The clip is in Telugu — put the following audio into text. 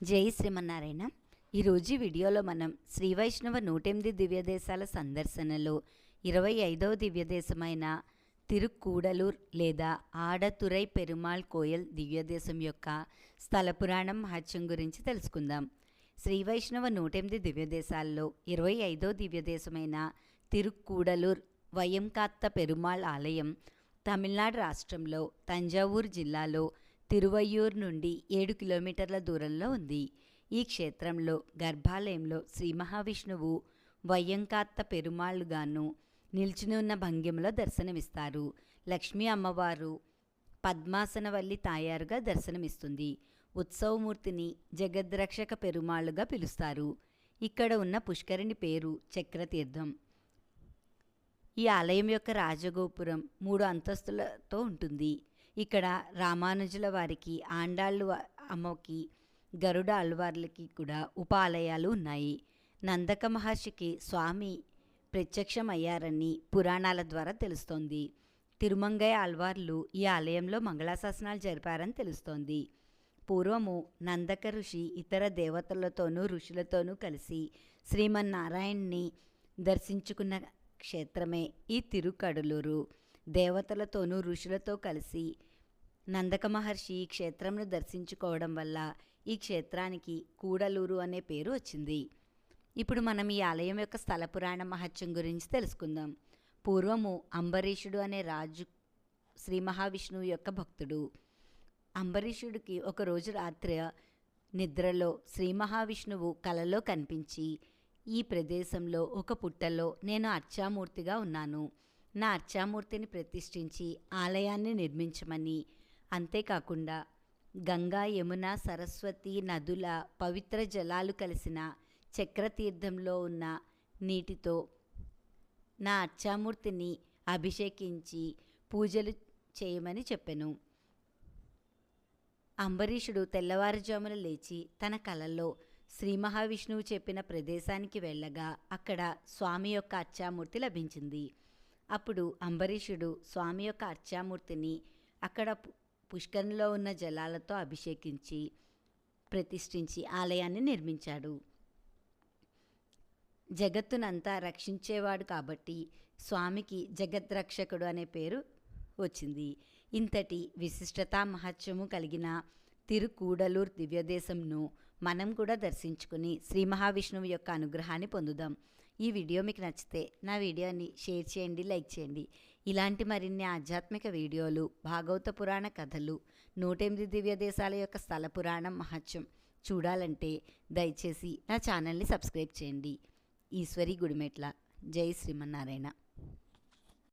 జై శ్రీమన్నారాయణ. ఈరోజు ఈ వీడియోలో మనం శ్రీ వైష్ణవ నూటెనిమిది దివ్యదేశాల సందర్శనలో ఇరవై ఐదవ దివ్యదేశమైన తిరుక్కూడలూర్ లేదా ఆడతురై పెరుమాళ్ కోయల్ దివ్యదేశం యొక్క స్థల పురాణం మహత్యం గురించి తెలుసుకుందాం. శ్రీ వైష్ణవ నూటెనిమిది దివ్యదేశాల్లో ఇరవై ఐదో దివ్యదేశమైన తిరుక్కూడలూర్ వయంకాత్త పెరుమాళ్ ఆలయం తమిళనాడు రాష్ట్రంలో తంజావూరు జిల్లాలో తిరువయ్యూర్ నుండి ఏడు కిలోమీటర్ల దూరంలో ఉంది. ఈ క్షేత్రంలో గర్భాలయంలో శ్రీ మహావిష్ణువు వయ్యంకాత్త పెరుమాళ్ళుగాను నిల్చుని ఉన్న భంగిమలో దర్శనమిస్తారు. లక్ష్మీ అమ్మవారు పద్మాసనవల్లి తాయారుగా దర్శనమిస్తుంది. ఉత్సవమూర్తిని జగద్రక్షక పెరుమాళ్ళుగా పిలుస్తారు. ఇక్కడ ఉన్న పుష్కరిణి పేరు చక్రతీర్థం. ఈ ఆలయం యొక్క రాజగోపురం మూడు అంతస్తులతో ఉంటుంది. ఇక్కడ రామానుజుల వారికి ఆండాళ్ళు అమ్మకి గరుడ అల్వార్లకి కూడా ఉప ఆలయాలు ఉన్నాయి. నందక మహర్షికి స్వామి ప్రత్యక్షమయ్యారని పురాణాల ద్వారా తెలుస్తోంది. తిరుమంగయ్య ఆల్వార్లు ఈ ఆలయంలో మంగళాశాసనాలు జరిపారని తెలుస్తోంది. పూర్వము నందక ఋషి ఇతర దేవతలతోనూ ఋషులతోనూ కలిసి శ్రీమన్నారాయణ్ణి దర్శించుకున్న క్షేత్రమే ఈ తిరుకడలూరు. దేవతలతోనూ ఋషులతో కలిసి నందక మహర్షి ఈ క్షేత్రంను దర్శించుకోవడం వల్ల ఈ క్షేత్రానికి కూడలూరు అనే పేరు వచ్చింది. ఇప్పుడు మనం ఈ ఆలయం యొక్క స్థల పురాణ మహత్యం గురించి తెలుసుకుందాం. పూర్వము అంబరీషుడు అనే రాజు శ్రీ మహావిష్ణువు యొక్క భక్తుడు. అంబరీషుడికి ఒకరోజు రాత్రి నిద్రలో శ్రీ మహావిష్ణువు కలలో కనిపించి ఈ ప్రదేశంలో ఒక పుట్టలో నేను అర్చామూర్తిగా ఉన్నాను. నా అర్చామూర్తిని ప్రతిష్ఠించి ఆలయాన్ని నిర్మించమని అంతేకాకుండా గంగా యమున సరస్వతి నదుల పవిత్ర జలాలు కలిసిన చక్రతీర్థంలో ఉన్న నీటితో నా అచ్చామూర్తిని అభిషేకించి పూజలు చేయమని చెప్పెను. అంబరీషుడు తెల్లవారుజామున లేచి తన కలలో శ్రీ మహావిష్ణువు చెప్పిన ప్రదేశానికి వెళ్ళగా అక్కడ స్వామి యొక్క అర్చామూర్తి లభించింది. అప్పుడు అంబరీషుడు స్వామి యొక్క అర్చామూర్తిని అక్కడ పుష్కరంలో ఉన్న జలాలతో అభిషేకించి ప్రతిష్ఠించి ఆలయాన్ని నిర్మించాడు. జగత్తునంతా రక్షించేవాడు కాబట్టి స్వామికి జగద్రక్షకుడు అనే పేరు వచ్చింది. ఇంతటి విశిష్టతా మహత్యము కలిగిన తిరుకూడలూరు దివ్యదేశంను మనం కూడా దర్శించుకుని శ్రీ మహావిష్ణువు యొక్క అనుగ్రహాన్ని పొందుదాం. ఈ వీడియో మీకు నచ్చితే నా వీడియోని షేర్ చేయండి లైక్ చేయండి. ఇలాంటి మరిన్ని ఆధ్యాత్మిక వీడియోలు భాగవత పురాణ కథలు నూటెనిమిది దివ్య దేశాల యొక్క స్థల పురాణం మహత్యం చూడాలంటే దయచేసి నా ఛానల్ని సబ్స్క్రైబ్ చేయండి. ఈశ్వరి గుడిమెట్ల. జై శ్రీమన్నారాయణ.